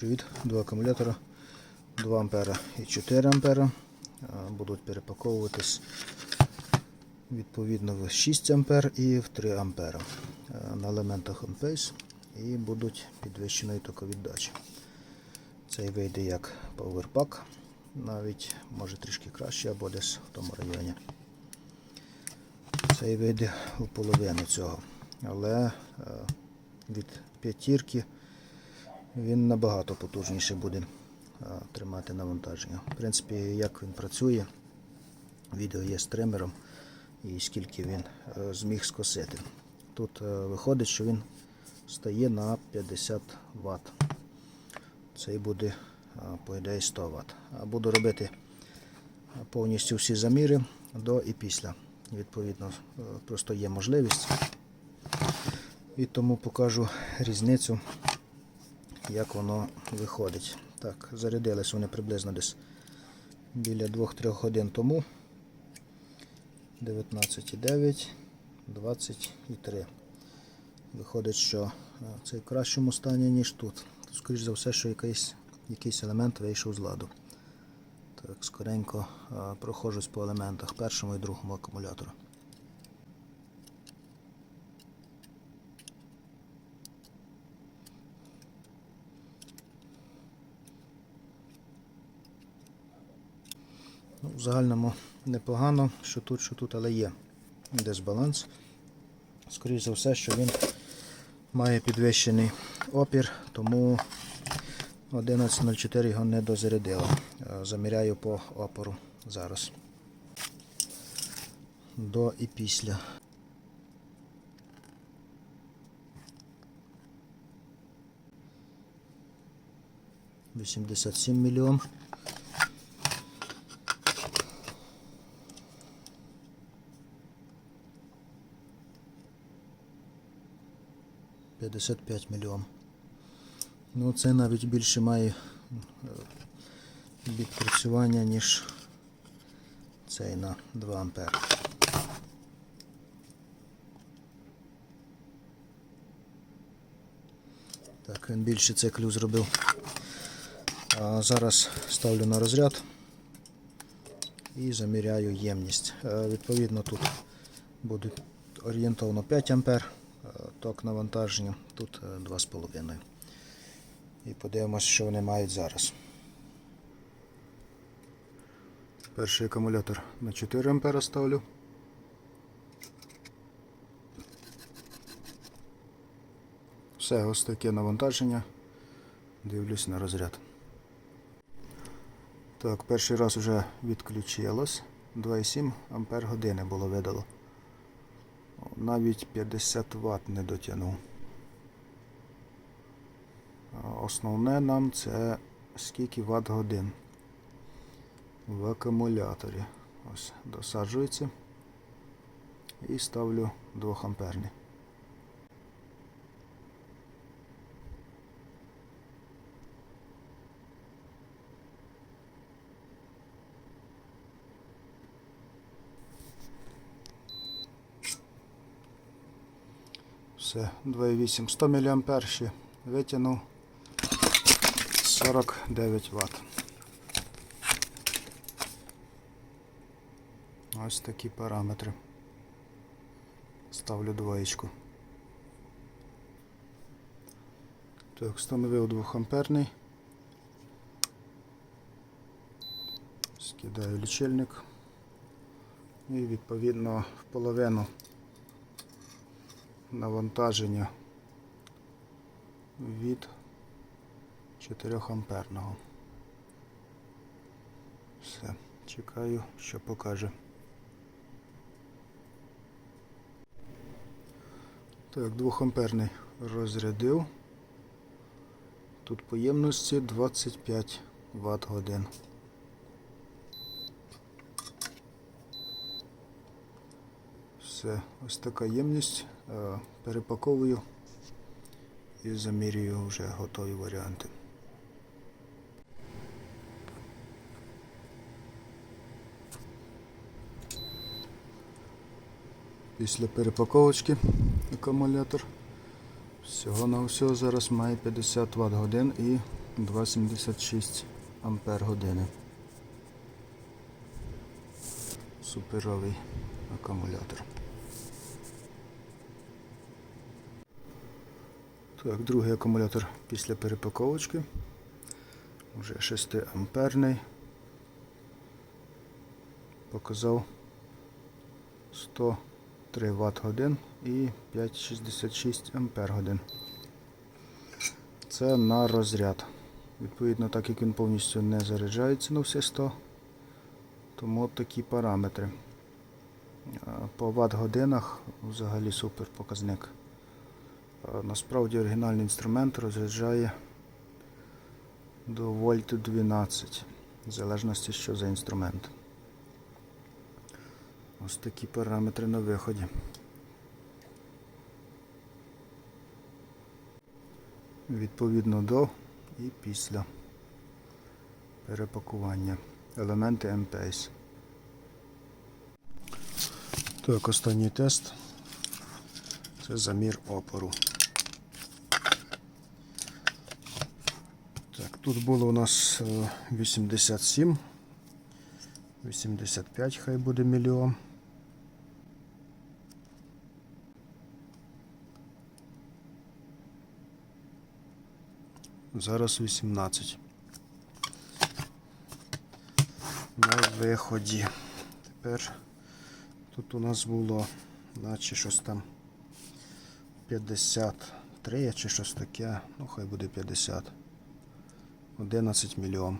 Привіт, два акумулятора 2 ампера і 4. А, Будуть перепаковуватись відповідно в 6 ампер і в 3 а, на елементах OnPace і будуть підвищеної токовіддачі. Цей вийде як Powerpack, навіть може трішки краще або десь в тому районі. Цей вийде у половину цього. Але від п'ятірки він набагато потужніше буде е, тримати навантаження. В принципі, як він працює, відео є з тримером і скільки він е, зміг скосити. Тут е, виходить, що він стає на 50 Вт. Цей буде, по ідеї, 100 Вт. Буду робити повністю всі заміри до і після. Відповідно, просто є можливість. І тому покажу різницю, як воно виходить. Так, зарядились вони приблизно десь біля 2-3 годин тому. 19,9, 20,3. Виходить, що е, це в кращому стані, ніж тут. Тут, скоріш за все, що якийсь, якийсь елемент вийшов з ладу. Так, скоренько е, проходжусь по елементах першому і другому акумулятору. В загальному непогано, що тут, що тут, але є дисбаланс. Скоріше за все, що він має підвищений опір, тому 11.04 його не дозарядило. Е, Заміряю по опору зараз. До і після. Вісімдесят сім мільйон. П'ятдесят п'ять мільйон. Ну, це навіть більше має е, відпрацювання, ніж цей на 2 ампер. Так, він більше циклів зробив. А зараз ставлю на розряд і заміряю ємність. Е, Відповідно, тут буде орієнтовно 5 ампер, е, ток навантаження, тут е, 2,5. І подивимося, що вони мають зараз. Перший акумулятор на 4 ампера ставлю. Все, ось таке навантаження. Дивлюсь на розряд. Так, перший раз вже відключилось. 2,7 ампер години було видало. Навіть 50 Вт не дотягнув. Основне нам це скільки Вт годин в акумуляторі. Ось досаджується і ставлю 2 амперний. Все, 2,8 100 мА витягнув 49 Вт. Ось такі параметри. Ставлю двоєчку. Так, встановив 2 амперний. Скидаю лічильник. І відповідно в половину навантаження від 4 амперного. Все, чекаю, що покаже. Так, 2 амперний розрядив. Тут по ємності 25 Вт годин. Все, ось така ємність. Е, Перепаковую і замірюю вже готові варіанти. Після перепаковочки акумулятор всього на всього зараз має 50 Вт годин і 2,76 ампер години. Суперовий акумулятор. Так, другий акумулятор після перепаковочки. Вже 6 амперний. Показав 103 Вт годин і 5,66 ампер годин. Це на розряд. Відповідно, так як він повністю не заряджається на всі 100, тому такі параметри. По Вт годинах взагалі супер показник. А Насправді оригінальний інструмент розряджає до вольт 12, в залежності що за інструмент. Ось такі параметри на виході. Відповідно до і після перепакування. Елементи MPS. Так, останній тест. Це замір опору. Так, тут було у нас е, 87. 85 хай буде мільйон. Зараз 18. На виході. Тепер тут у нас було, наче щось там 53 чи щось таке. Ну, хай буде 50. 11 мільйон.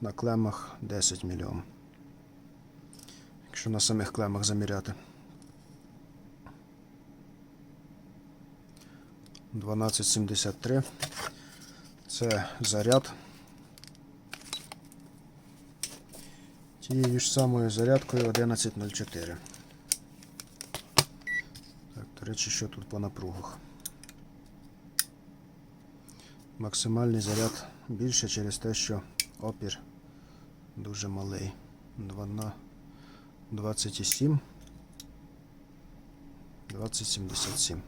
На клемах 10 мільйон. Якщо на самих клемах заміряти. 1273. Це заряд. Тією ж самою зарядкою 1104. Так, до речі, що тут по напругах? Максимальний заряд більше через те, що опір дуже малий. 2 на 27. 2077.